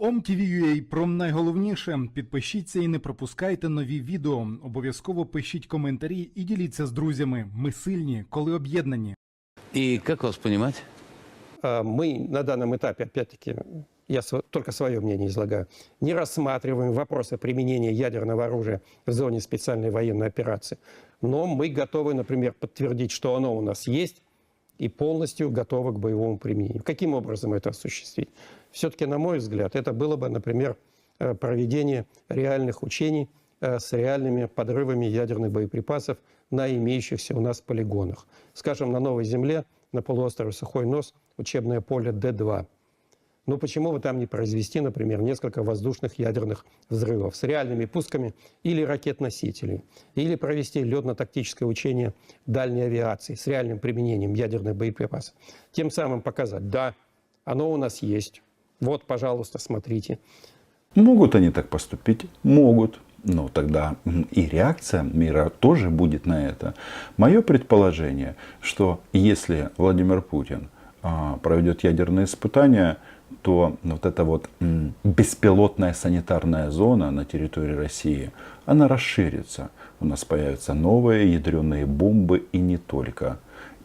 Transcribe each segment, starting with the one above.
OMTV.ua про найголовніше. Підпишіться і не пропускайте нові відео. Обов'язково пишіть коментарі і діліться з друзями. Ми сильні, коли об'єднані. И как вас понимать? А, мы на данном этапе, опять-таки, я св- только свое мнение излагаю, не рассматриваем вопросы применения ядерного оружия в зоне специальной военной операции. Но мы готовы, например, подтвердить, что оно у нас есть и полностью готовы к боевому применению. Каким образом это осуществить? Все-таки, на мой взгляд, это было бы, например, э, проведение реальных учений э, с реальными подрывами ядерных боеприпасов на имеющихся у нас полигонах. Скажем, на Новой Земле, на полуострове Сухой Нос, учебное поле Д-2. Ну почему бы там не произвести, например, несколько воздушных ядерных взрывов с реальными пусками или ракет-носителей? Или провести летно-тактическое учение дальней авиации с реальным применением ядерных боеприпасов? Тем самым показать, да, оно у нас есть. Вот, пожалуйста, смотрите. Могут они так поступить? Могут. Но тогда и реакция мира тоже будет на это. Мое предположение, что если Владимир Путин а, проведет ядерные испытания, то вот эта вот беспилотная санитарная зона на территории России, она расширится. У нас появятся новые ядреные бомбы и не только.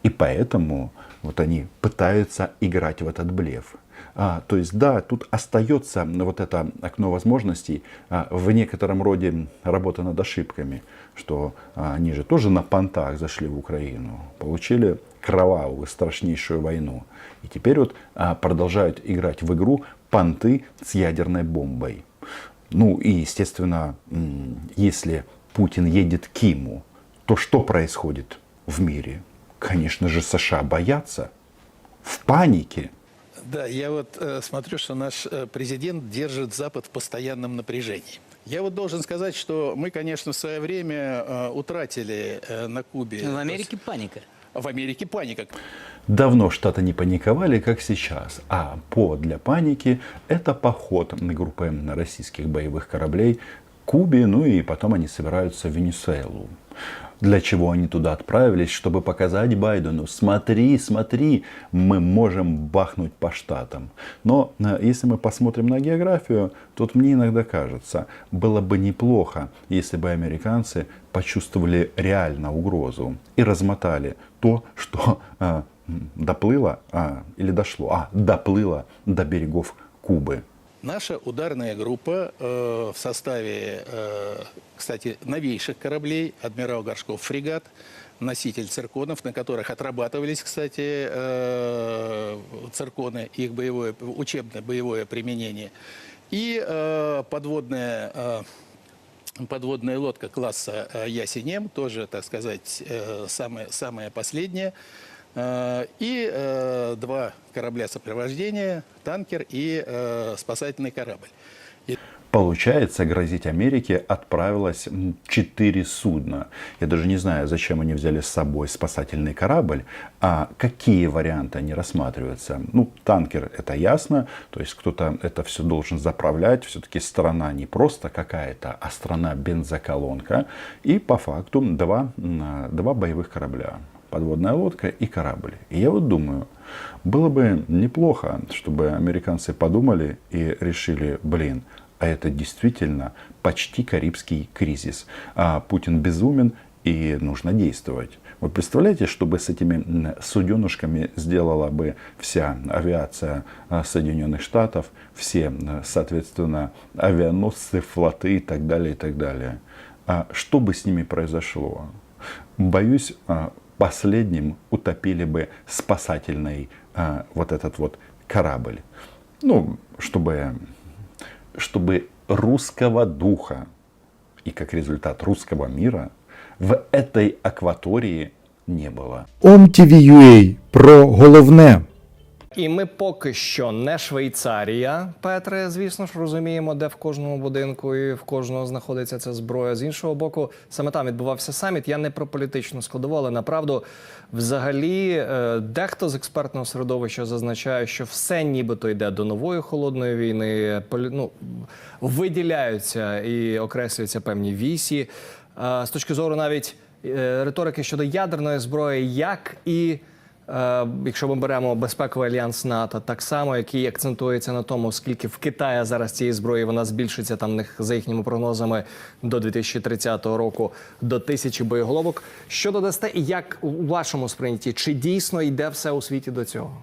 И поэтому вот они пытаются играть в этот блеф. А, то есть, да, тут остается вот это окно возможностей а, в некотором роде работа над ошибками, что а, они же тоже на понтах зашли в Украину, получили кровавую, страшнейшую войну. И теперь вот а, продолжают играть в игру понты с ядерной бомбой. Ну и, естественно, если Путин едет к Киму, то что происходит в мире? Конечно же, США боятся, в панике. Да, я вот э, смотрю, что наш э, президент держит Запад в постоянном напряжении. Я вот должен сказать, что мы, конечно, в свое время э, утратили э, на Кубе... В Америке паника. В Америке паника. Давно Штаты не паниковали, как сейчас, а повод для паники – это поход группы российских боевых кораблей к Кубе, ну и потом они собираются в Венесуэлу. Для чего они туда отправились? Чтобы показать Байдену, смотри, смотри, мы можем бахнуть по штатам. Но э, если мы посмотрим на географию, тут мне иногда кажется, было бы неплохо, если бы американцы почувствовали реально угрозу и размотали то, что м, доплыло а, или дошло, а доплыло до берегов Кубы. Наша ударная группа э, в составе, э, кстати, новейших кораблей, адмирал Горшков фрегат, носитель цирконов, на которых отрабатывались, кстати, э, цирконы, их боевое, учебное боевое применение, и э, подводная, э, подводная лодка класса э, Ясенем, тоже, так сказать, э, самая, самая последняя, и э, два корабля сопровождения, танкер и э, спасательный корабль. Получается, грозить Америке отправилось четыре судна. Я даже не знаю, зачем они взяли с собой спасательный корабль, а какие варианты они рассматриваются. Ну, танкер, это ясно, то есть кто-то это все должен заправлять. Все-таки страна не просто какая-то, а страна бензоколонка. И по факту два, м, два боевых корабля. Подводная лодка и корабль. И я вот думаю, было бы неплохо, чтобы американцы подумали и решили, блин, а это действительно почти карибский кризис. А Путин безумен и нужно действовать. Вы представляете, что бы с этими м, суденышками сделала бы вся авиация а, Соединенных Штатов, все, соответственно, авианосцы, флоты и так далее, и так далее. А Что бы с ними произошло? Боюсь, а, последним утопили бы спасательный а, вот этот вот корабль. Ну, чтобы чтобы русского духа и как результат русского мира в этой акватории не было. OMTV.ua про головне. І ми поки що не Швейцарія, Петре. Звісно ж, розуміємо, де в кожному будинку і в кожного знаходиться ця зброя. З іншого боку, саме там відбувався саміт. Я не про політичну складову, але направду, взагалі, е, дехто з експертного середовища зазначає, що все нібито йде до нової холодної війни. Ну, виділяються і окреслюються певні вісі. Е, З точки зору навіть е, риторики щодо ядерної зброї, як і якщо ми беремо безпековий альянс НАТО, так само, який акцентується на тому, скільки в Китаї зараз цієї зброї вона збільшиться там за їхніми прогнозами до 2030 року до тисячі боєголовок. Що додасте, і як у вашому сприйнятті, чи дійсно йде все у світі до цього?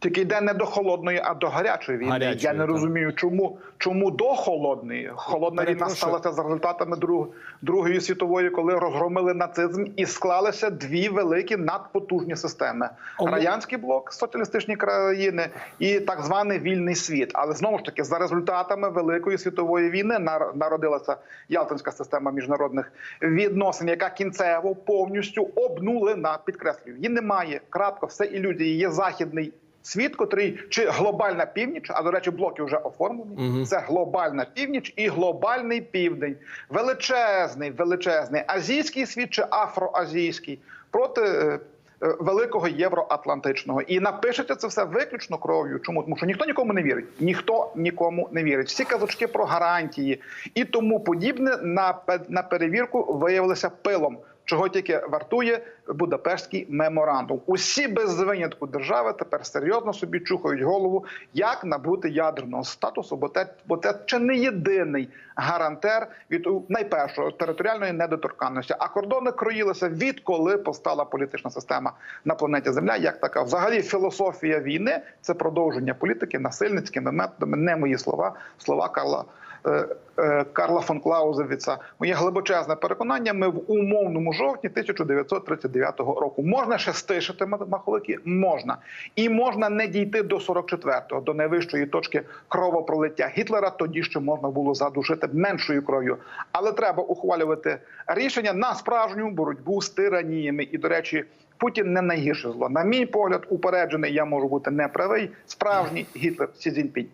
Тільки йде не до холодної, а до гарячої війни. Гарячої, Я не так. розумію, чому, чому до холодної. Холодна війна сталася за результатами Друг- Другої світової, коли розгромили нацизм і склалися дві великі надпотужні системи: Ому- радянський блок, соціалістичні країни і так званий вільний світ. Але знову ж таки, за результатами Великої світової війни нар- народилася Ялтинська система міжнародних відносин, яка кінцево повністю обнулена. Підкреслюю, її немає. Крапка, все ілюзії. Є західний. Світ, котрий чи глобальна північ, а до речі, блоки вже оформлені. Це глобальна північ і глобальний південь. Величезний, величезний азійський світ чи афроазійський проти е, е, великого євроатлантичного. І напишеться це все виключно кров'ю. Чому? Тому що ніхто нікому не вірить. Ніхто нікому не вірить. Всі казочки про гарантії і тому подібне на, на перевірку виявилися пилом. Чого тільки вартує Будапештський меморандум. Усі без винятку держави тепер серйозно собі чухають голову, як набути ядерного статусу, бо те, бо це чи не єдиний гарантер від найпершого територіальної недоторканності. А кордони кроїлися відколи постала політична система на планеті Земля. Як така, взагалі, філософія війни це продовження політики насильницькими методами. Не мої слова, слова Карла. е, е, Карла фон Клаузевіца. Моє глибочезне переконання. Ми в умовному жовтні 1939 року можна ще стишити маховики, можна і можна не дійти до 44-го, до найвищої точки кровопролиття Гітлера. Тоді ще можна було задушити меншою кров'ю, але треба ухвалювати рішення на справжню боротьбу з тираніями. І до речі. Путін не найгірше зло. На мій погляд, упереджений я можу бути неправий. Справжній Гітлер Сі Цзіньпінь.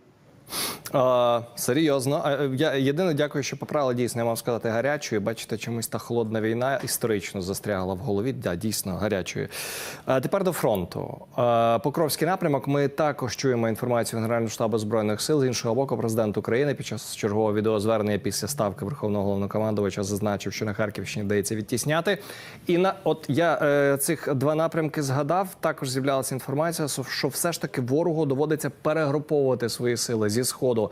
А, серйозно. А, е, Я єдине дякую, що поправили дійсно. Я мав сказати гарячою. Бачите, чомусь та холодна війна історично застрягла в голові. Да, дійсно гарячою. А тепер до фронту. А, Покровський напрямок. Ми також чуємо інформацію Генерального штабу збройних сил. З іншого боку, президент України під час чергового відеозвернення після ставки Верховного головнокомандувача зазначив, що на Харківщині вдається відтісняти. І на от я е, цих два напрямки згадав. Також з'являлася інформація, що все ж таки ворогу доводиться перегруповувати свої сили зі сходу.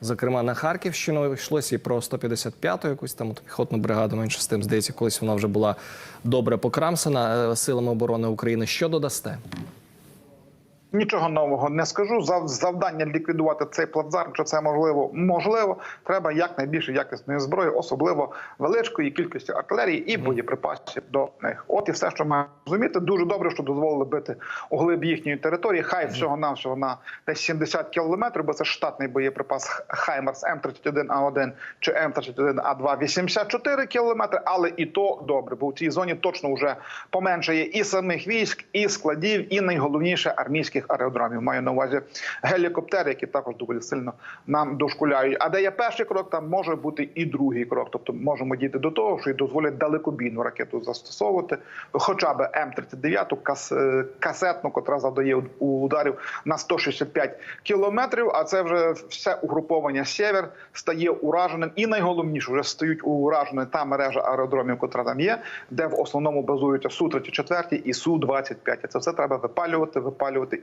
Зокрема, на Харківщину йшлося і про 155-ту якусь там піхотну бригаду. Менше з тим здається, колись вона вже була добре покрамсена е, силами оборони України. Що додасте? Нічого нового не скажу. Зав- Завдання ліквідувати цей плацдарм, чи це можливо? Можливо. Треба якнайбільше якісної зброї, особливо величкої кількості артилерії і боєприпасів до них. От і все, що маю розуміти. Дуже добре, що дозволили бити у глиб їхньої території. Хай всього навсього на десь 70 кілометрів, бо це штатний боєприпас Хаймерс М31А1 чи М31А2 84 кілометри. Але і то добре, бо у цій зоні точно вже поменшає і самих військ, і складів, і найголовніше армійських аеродромів. Маю на увазі гелікоптери, які також доволі сильно нам дошкуляють. А де є перший крок, там може бути і другий крок. Тобто можемо дійти до того, що й дозволять далекобійну ракету застосовувати, хоча б М39 кас, е, касетну, котра завдає ударів на 165 кілометрів. А це вже все угруповання сєвер стає ураженим. І найголовніше вже стають ураженою та мережа аеродромів, котра там є, де в основному базуються су 34 і су 25 Це все треба випалювати, випалювати